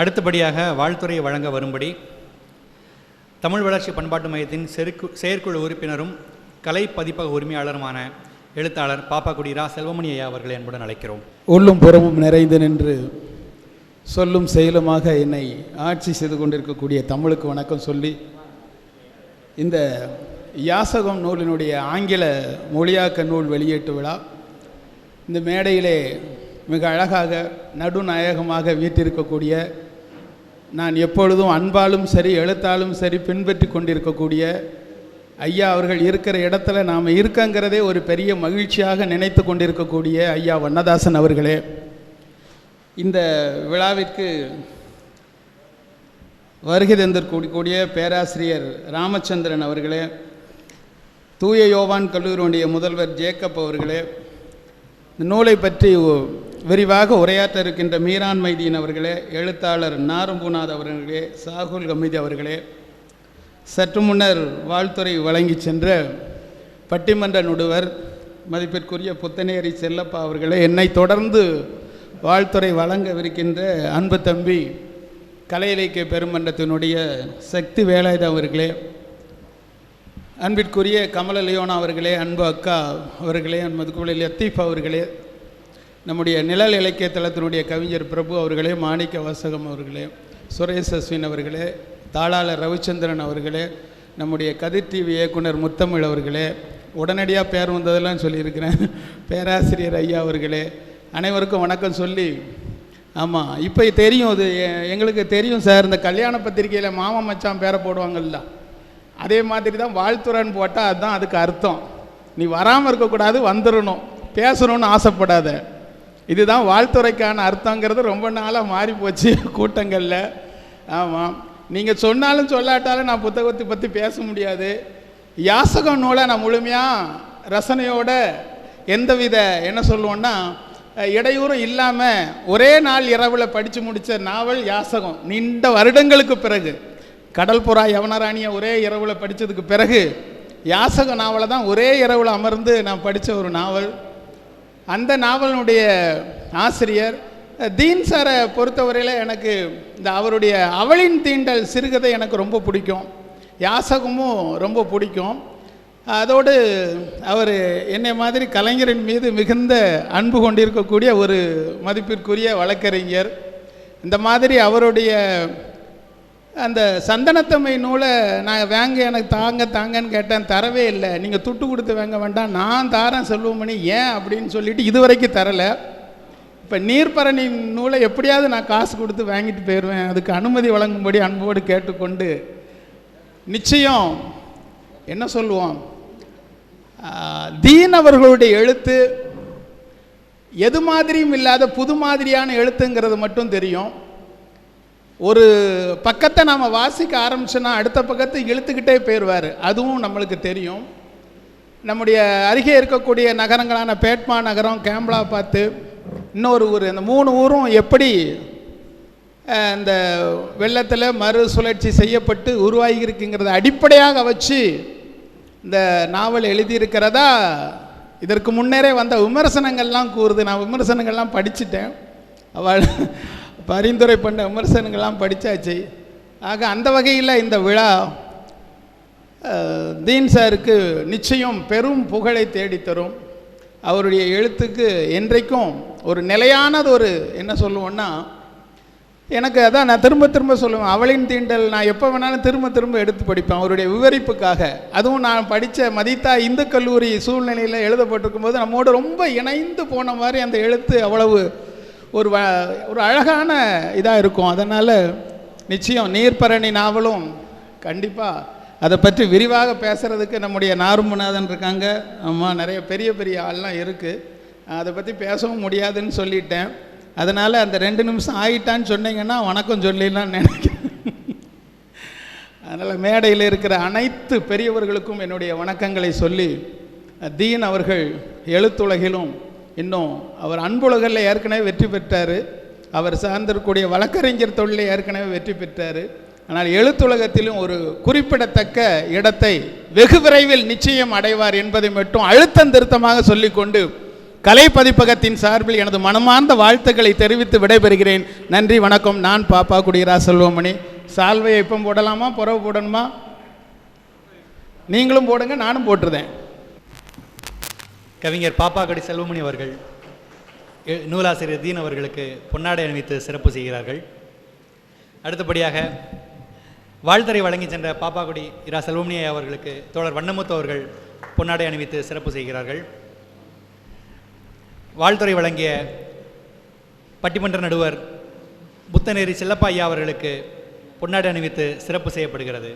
அடுத்தபடியாக வாழ்த்துறையை வழங்க வரும்படி தமிழ் வளர்ச்சி பண்பாட்டு மையத்தின் செருக்கு செயற்குழு உறுப்பினரும் கலை பதிப்பக உரிமையாளருமான எழுத்தாளர் பாப்பாக்குடி ரா செல்வமணி ஐயா அவர்களை அன்புடன் அழைக்கிறோம். உள்ளும் புறமும் நிறைந்து நின்று சொல்லும் செயலுமாக என்னை ஆட்சி செய்து கொண்டிருக்கக்கூடிய தமிழுக்கு வணக்கம் சொல்லி இந்த யாசகம் நூலினுடைய ஆங்கில மொழியாக்க நூல் வெளியீட்டு விழா இந்த மேடையிலே மிக அழகாக நடுநாயகமாக வீட்டிருக்கக்கூடிய நான் எப்பொழுதும் அன்பாலும் சரி எழுத்தாலும் சரி பின்பற்றி கொண்டிருக்கக்கூடிய ஐயா அவர்கள் இருக்கிற இடத்துல நாம் இருக்கங்கிறதே ஒரு பெரிய மகிழ்ச்சியாக நினைத்து கொண்டிருக்கக்கூடிய ஐயா வண்ணதாசன் அவர்களே. இந்த விழாவிற்கு வருகை தந்திருக்கக்கூடிய பேராசிரியர் ராமச்சந்திரன் அவர்களே தூய யோவான் கல்லூரியுடைய முதல்வர் ஜேக்கப் அவர்களே இந்த நூலை பற்றி விரிவாக உரையாற்ற இருக்கின்ற மீரான் மைதீன் அவர்களே எழுத்தாளர் நாரும்பூநாத் அவர்களே சாகுல் கமிதி அவர்களே சற்று முன்னர் வாழ்த்துறை வழங்கி சென்ற பட்டிமன்ற நடுவர் மதிப்பிற்குரிய புத்தனேரி செல்லப்பா அவர்களே என்னை தொடர்ந்து வாழ்த்துறை வழங்கவிருக்கின்ற அன்பு தம்பி கலை இலக்கிய பெருமன்றத்தினுடைய சக்தி வேலாயுத அவர்களே அன்பிற்குரிய கமல லியோனா அவர்களே அன்பு அக்கா அவர்களே அன்பதுக்குள்ள லத்தீஃப் அவர்களே நம்முடைய நிழல் இலக்கிய தளத்தினுடைய கவிஞர் பிரபு அவர்களே மாணிக்க வாசகம் அவர்களே சுரேஷ் அஸ்வின் அவர்களே தாளாளர் ரவிச்சந்திரன் அவர்களே நம்முடைய கதிர் டிவி இயக்குனர் முத்தமிழ் அவர்களே உடனடியாக பேர் வந்ததெல்லாம் சொல்லியிருக்கிறேன். பேராசிரியர் ஐயா அவர்களே அனைவருக்கும் வணக்கம் சொல்லி ஆமாம் இப்போ தெரியும் அது. எங்களுக்கு தெரியும் சார் இந்த கல்யாண பத்திரிக்கையில் மாமா மச்சான் பேரை போடுவாங்கல்ல. அதே மாதிரி தான் வாழ்த்துறன்னு போட்டால் அதுதான் அதுக்கு அர்த்தம். நீ வராமல் இருக்கக்கூடாது வந்துடணும் பேசணும்னு ஆசைப்படாத. இதுதான் வாழ்த்துறைக்கான அர்த்தங்கிறது ரொம்ப நாளாக மாறி போச்சு கூட்டங்களில். ஆமாம் நீங்கள் சொன்னாலும் சொல்லாட்டாலும் நான் புத்தகத்தை பற்றி பேச முடியாது. யாசகம் நூலை நான் முழுமையாக ரசனையோட எந்தவித என்ன சொல்லுவோன்னா இடையூறும் இல்லாமல் ஒரே நாள் இரவில் படித்து முடித்த நாவல் யாசகம். நீண்ட வருடங்களுக்கு பிறகு. கடல்புறா யவனராணியை ஒரே இரவில் படித்ததுக்கு பிறகு யாசக நாவலை தான் ஒரே இரவில் அமர்ந்து நான் படித்த ஒரு நாவல். அந்த நாவலினுடைய ஆசிரியர் தீன் சாரை பொறுத்தவரையில் எனக்கு இந்த அவருடைய அவளின் தீண்டல் சிறுகதை எனக்கு ரொம்ப பிடிக்கும். யாசகமும் ரொம்ப பிடிக்கும். அதோடு அவர் என்னை மாதிரி கலைஞரின் மீது மிகுந்த அன்பு கொண்டிருக்கக்கூடிய ஒரு மதிப்பிற்குரிய வழக்கறிஞர். இந்த மாதிரி அவருடைய அந்த சந்தனத்தம்மை நூலை நான் வாங்க எனக்கு தாங்க தாங்கன்னு கேட்டேன் தரவே இல்லை. நீங்கள் துட்டு கொடுத்து வாங்க வேண்டாம் நான் தாரேன் செல்வமணி ஏன் அப்படின்னு சொல்லிட்டு இதுவரைக்கும் தரலை. இப்போ நீர்ப்பரணி நூலை எப்படியாவது நான் காசு கொடுத்து வாங்கிட்டு போயிடுவேன். அதுக்கு அனுமதி வழங்கும்படி அன்போடு கேட்டுக்கொண்டு நிச்சயம் என்ன சொல்லுவோம்? தீனவர்களுடைய தீன் அவர்களுடைய எழுத்து எது மாதிரியும் இல்லாத புது மாதிரியான எழுத்துங்கிறது மட்டும் தெரியும். ஒரு பக்கத்தை நாம் வாசிக்க ஆரம்பிச்சோன்னா அடுத்த பக்கத்தை இழுத்துக்கிட்டே போயிடுவார் அதுவும் நம்மளுக்கு தெரியும். நம்முடைய அருகே இருக்கக்கூடிய நகரங்களான பேட்மா நகரம் கேம்ப்ளா பார்த்து இன்னொரு ஊர் இந்த மூணு ஊரும் எப்படி இந்த வெள்ளத்தில் மறு சுழற்சி செய்யப்பட்டு உருவாகி இருக்குங்கிறத அடிப்படையாக வச்சு இந்த நாவல் எழுதியிருக்கிறதா இதற்கு முன்னரே வந்த விமர்சனங்கள்லாம் கூறுது. நான் விமர்சனங்கள்லாம் படிச்சுட்டேன். அவள் பரிந்துரை பண்ண விமர்சனங்கள்லாம் படித்தாச்சு ஆக அந்த வகையில் இந்த விழா தீன் சாருக்கு நிச்சயம் பெரும் புகழை தேடித்தரும். அவருடைய எழுத்துக்கு என்றைக்கும் ஒரு நிலையானது ஒரு என்ன சொல்லுவோன்னா எனக்கு அதான் நான் திரும்ப திரும்ப சொல்லுவேன் அவளின் தீண்டல் நான் எப்போ வேணாலும் திரும்ப திரும்ப எடுத்து படிப்பேன் அவருடைய விவரிப்புக்காக. அதுவும் நான் படித்த மதித்தா இந்து கல்லூரி சூழ்நிலையில் எழுதப்பட்டிருக்கும் போது நம்மோடு ரொம்ப இணைந்து போன மாதிரி அந்த எழுத்து அவ்வளவு ஒரு வ ஒரு அழகான இதாக இருக்கும். அதனால் நிச்சயம் நீர்ப்பரணி நாவலும் கண்டிப்பாக அதை பற்றி விரிவாக பேசுகிறதுக்கு நம்முடைய நாரும்புநாதன் இருக்காங்க. ஆமாம் நிறைய பெரிய பெரிய ஆள்லாம் இருக்குது அதை பற்றி பேசவும் முடியாதுன்னு சொல்லிட்டேன். அதனால் அந்த ரெண்டு நிமிஷம் ஆயிட்டான்னு சொன்னீங்கன்னா வணக்கம் சொல்லிடலாம்னு நினைக்கிறேன். அதனால் மேடையில் இருக்கிற அனைத்து பெரியவர்களுக்கும் என்னுடைய வணக்கங்களை சொல்லி தீன் அவர்கள் எழுத்துலகிலும் இன்னும் அவர் அன்புலகில் ஏற்கனவே வெற்றி பெற்றார். அவர் சார்ந்திருக்கக்கூடிய வழக்கறிஞர் தொழிலில் ஏற்கனவே வெற்றி பெற்றார். ஆனால் எழுத்துலகத்திலும் ஒரு குறிப்பிடத்தக்க இடத்தை வெகு விரைவில் நிச்சயம் அடைவார் என்பதை மட்டும் அழுத்தம் திருத்தமாக சொல்லிக்கொண்டு கலை பதிப்பகத்தின் சார்பில் எனது மனமார்ந்த வாழ்த்துக்களை தெரிவித்து விடைபெறுகிறேன். நன்றி வணக்கம். நான் பாப்பா குடிரா செல்வமணி. சால்வையை இப்போ போடலாமா? புறவு போடணுமா? நீங்களும் போடுங்க நானும் போட்டுருதேன். கவிஞர் பாப்பாக்கடி செல்வமணி அவர்கள் நூலாசிரியர் தீன் அவர்களுக்கு பொன்னாடை அணிவித்து சிறப்பு செய்கிறார்கள். அடுத்தபடியாக வாழ்த்தரை வழங்கி சென்ற பாப்பாக்குடி இரா செல்வமணி ஐயா அவர்களுக்கு தோழர் வண்ணமுத்து அவர்கள் பொன்னாடை அணிவித்து சிறப்பு செய்கிறார்கள். வாழ்த்துறை வழங்கிய பட்டிமன்ற நடுவர் புத்தநேரி செல்லப்பா ஐயா அவர்களுக்கு பொன்னாடை அணிவித்து சிறப்பு செய்யப்படுகிறது.